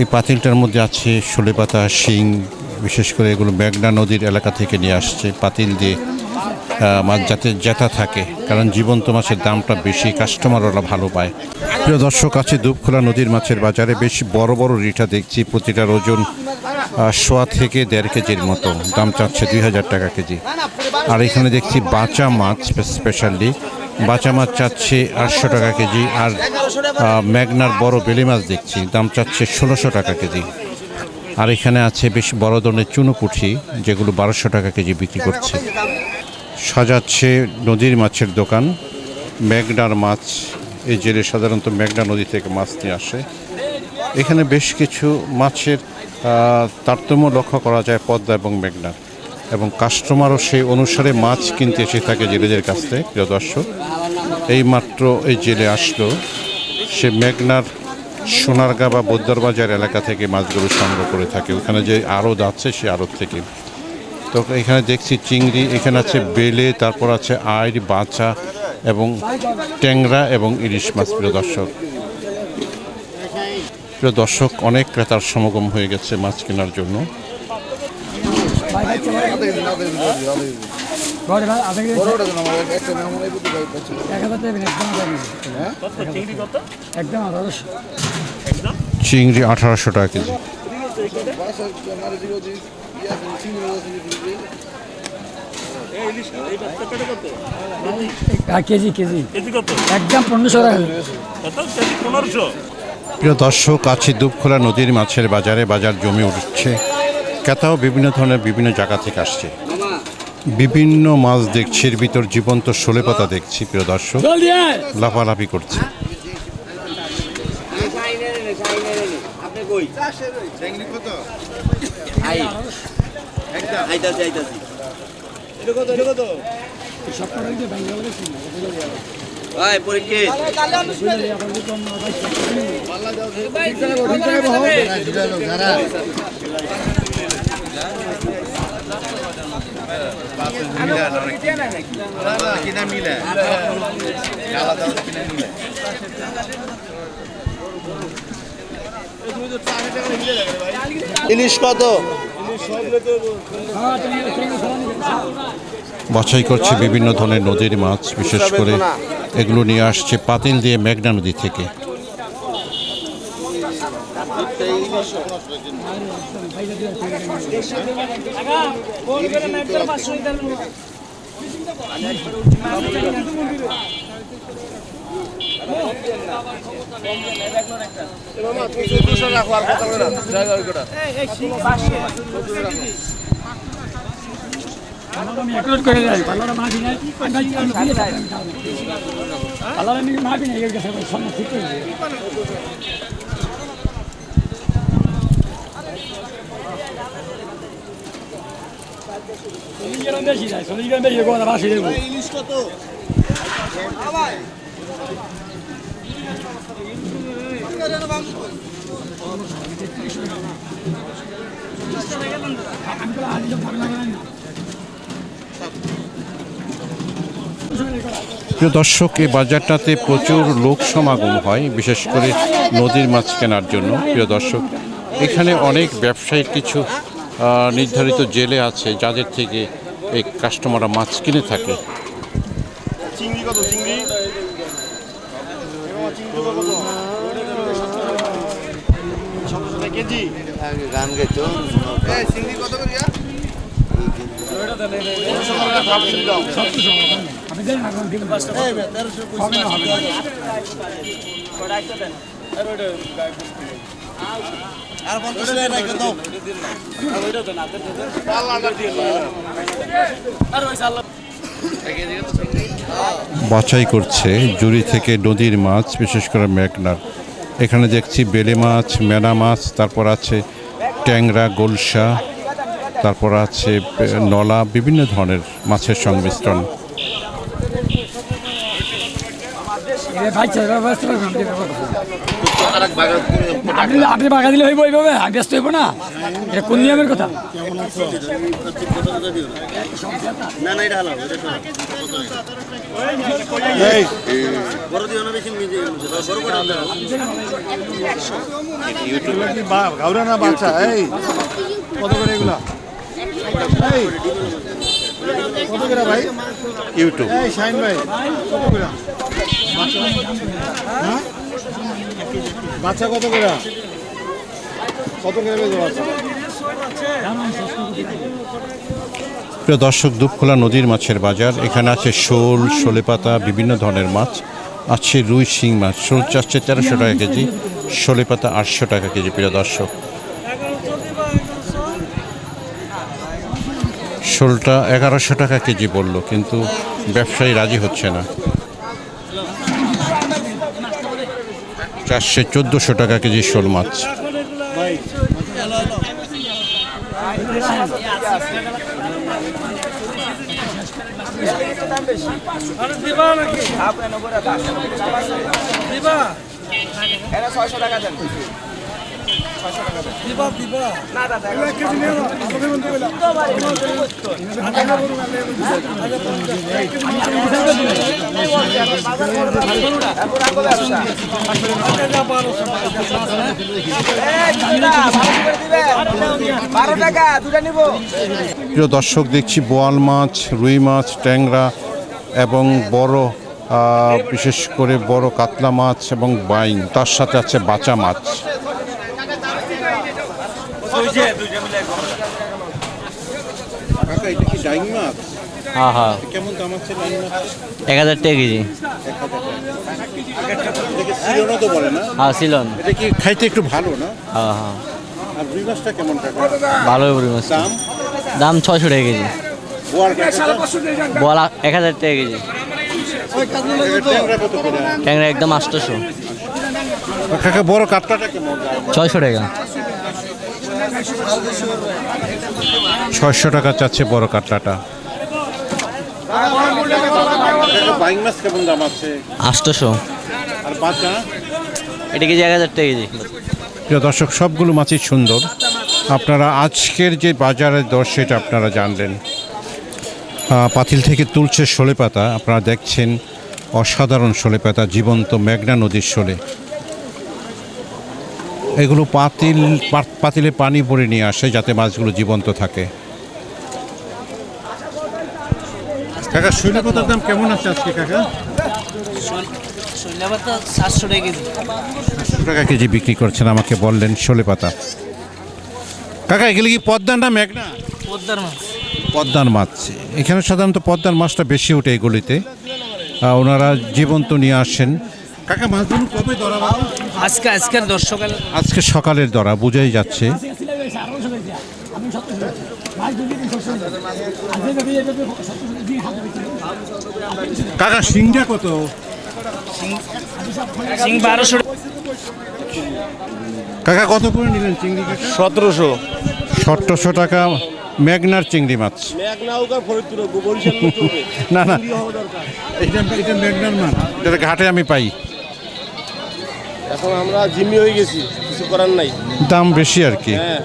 এই পাতিলটার মধ্যে আছে শোলে পাতা শিং, বিশেষ করে এগুলো মেঘনা নদীর এলাকা থেকে নিয়ে আসছে। পাতিল দিয়ে মাছ যাতে জেতা থাকে, কারণ জীবন্ত মাছের দামটা বেশি কাস্টমার ওরা ভালো পায়। প্রিয় দর্শক, আছে দুপখোলা নদীর মাছের বাজারে বেশ বড় বড় রিঠা দেখছি, প্রতিটার ওজন সোয়া থেকে দেড় কেজির মতো। দাম চাচ্ছে দুই হাজার টাকা কেজি। আর এখানে দেখছি বাঁচা মাছ স্পেশালি বাঁচা মাছ চাচ্ছে আটশো টাকা কেজি আর মেঘনার বড় বেলি মাছ দেখছি, দাম চাচ্ছে ষোলোশো টাকা কেজি। আর এখানে আছে বেশ বড় ধরনের চুনোপুঠি যেগুলো বারোশো টাকা কেজি বিক্রি করছে। সাজাচ্ছে নদীর মাছের দোকান, মেঘনার মাছ, এই জেলে সাধারণত মেঘনা নদী থেকে মাছ নিয়ে আসে। এখানে বেশ কিছু মাছের তারতম্য লক্ষ্য করা যায় পদ্মা এবং মেঘনার। এবং কাস্টমারও সেই অনুসারে মাছ কিনতে এসে থাকে জেলেদের কাছ থেকে, প্রিয় দর্শক। এই মাত্র এই জেলে আসলো সে মেঘনার সোনারগা বা বদ্দার বাজার এলাকা থেকে মাছগুলো সংগ্রহ করে থাকে। ওখানে যে আড়ত আছে সে আড়ত থেকে। তো এখানে দেখছি চিংড়ি, এখানে আছে বেলে, তারপর আছে আইর বাঁচা এবং ট্যাংরা এবং ইলিশ মাছ, প্রিয় দর্শক। প্রিয় দর্শক, অনেক ক্রেতার সমাগম হয়ে গেছে মাছ কেনার জন্য। চিংড়ি আঠারোশো টাকা কেজি। KG KG. একদম পনেরোশো টাকা প্রিয় দর্শক আছে দুপখোলা নদীর মাছের বাজারে বাজার জমে উঠছে। ক্রেতাও বিভিন্ন ধরনের বিভিন্ন জায়গা থেকে আসছে বিভিন্ন মাছ দেখছি এর ভিতর জীবন্ত শোলে পাতা দেখছি প্রিয় দর্শক জলদি ইলিশ কত? বাছাই করছে বিভিন্ন ধরনের নদীর মাছ বিশেষ করে এগুলো নিয়ে আসছে পাতিল দিয়ে মেঘনা নদী থেকে। আমি এক লোড করে যাই পাল্লাটা নাই পাল্লাটা আমি মাটি নাই এর কাছে সামনে ঠিক করে দিই। চল্লিশ প্রিয় দর্শক, এই বাজারটাতে প্রচুর লোক সমাগম হয়, বিশেষ করে নদীর মাছ কেনার জন্য। প্রিয় দর্শক, এখানে অনেক ব্যবসায়িক কিছু নির্ধারিত জেলে আছে, যাদের থেকে এই কাস্টমাররা মাছ কিনে থাকে। চিংড়ি কত? চিংড়ি? কেজি? গান না বাছাই করছে জুড়ি থেকে নদীর মাছ, বিশেষ করে মেঘনার। এখানে দেখছি বেলে মাছ, মেনা মাছ, তারপর আছে ট্যাংরা, গোলসা, তারপর আছে নলা, বিভিন্ন ধরনের মাছের সংমিশ্রণ এটা ভাই চাইবে ব্যস্ত পারবেন আপনি বাগা দিলে হইব এইভাবে ব্যস্ত হইব না। এটা কোন নিয়মের কথা? না না এটা হালাল এটা হালাল বড় দিও না বেশি নিজে বড় করে দাও গাউরা না বাচ্চা এই। কত করে এগুলা? কত করে ভাই? ইউটিউব। এই শাইন ভাই কত করে হ্যাঁ? বাচ্চা কত করে কত করে বেজে বাচ্চা? প্রিয় দর্শক দুপখোলা নদীর মাছের বাজার। এখানে আছে শোল শোলে পাতা বিভিন্ন ধরনের মাছ। আছে রুই শিং মাছ। শোল চাচ্ছে তেরোশো টাকা কেজি শোলে পাতা আটশো টাকা কেজি প্রিয় দর্শক। শোলটা এগারোশো টাকা কেজি বলল কিন্তু ব্যবসায়ী রাজি হচ্ছে না। চারশো চোদ্দোশো টাকা কেজি শোল মাছ। প্রিয় দর্শক, দেখছি বোয়াল মাছ, রুই মাছ, ট্যাংরা এবং বড় বিশেষ করে বড় কাতলা মাছ এবং বাইং তার সাথে আছে বাচা মাছ। এক হাজার টাকা কেজি। সিলনও তো বলে না? হ্যাঁ সিলন। এটা কি খাইতে একটু ভালো না? হ্যাঁ হ্যাঁ। আর রুই মাছটা কেমন টাকা ভালো রুই মাছ। দাম? দাম ছয়শো টাকা কেজি। বল এক হাজার টাকা কেজি। ট্যাংরা একদম আটশোশো। কাকা বড় কাতলাটা কেমন? ছয়শো টাকা। ছয়শো টাকা চাচ্ছে বড় কাতলাটা বাইং মাছ কেমন দাম আছে? আটশোশো। এটা কেজি এক হাজার টাকা কেজি। প্রিয় দর্শক সবগুলো মাছই সুন্দর। আপনারা আজকের যে বাজারের দর সেটা আপনারা জানলেন। পাতিল থেকে তুলছে শোলে পাতা। আপনারা দেখছেন অসাধারণ শোলে পাতা জীবন্ত মেঘনা নদীর শোলে। এগুলো পাতিল পাতিলে পানি ভরে নিয়ে আসে যাতে মাছগুলো জীবন্ত থাকে। কাকা শৈল দাম কেমন আছে আজকে কাকা? সাতশো টাকা কেজি। সাতশো টাকা কেজি বিক্রি করছেন আমাকে বললেন শোলে পাতা। কাকা এগুলো কি পদ্মার না মেঘনা? পদ্মার মাছ। পদ্মার মাছ। এখানে সাধারণত পদ্মার মাছটা বেশি ওঠে এগুলিতে ওনারা জীবন্ত নিয়ে আসেন। কাকা মাছগুলো কবে ধরা? আজকে আজকের দর্শকাল আজকে সকালের দরা বোঝাই যাচ্ছে। কাকা সিংটা কত? সিং বারোশো কাকা কত করে নিলেন চিংড়ি সতেরোশো। সতেরোশো টাকা মেঘনার চিংড়ি মাছ। না না। এটা এটা মেঘনার মাছ। এটা ঘাটে আমি পাই। এখন আমরা জিম্মি হয়ে গেছি কিছু করার নাই। দাম বেশি আর কি। হ্যাঁ।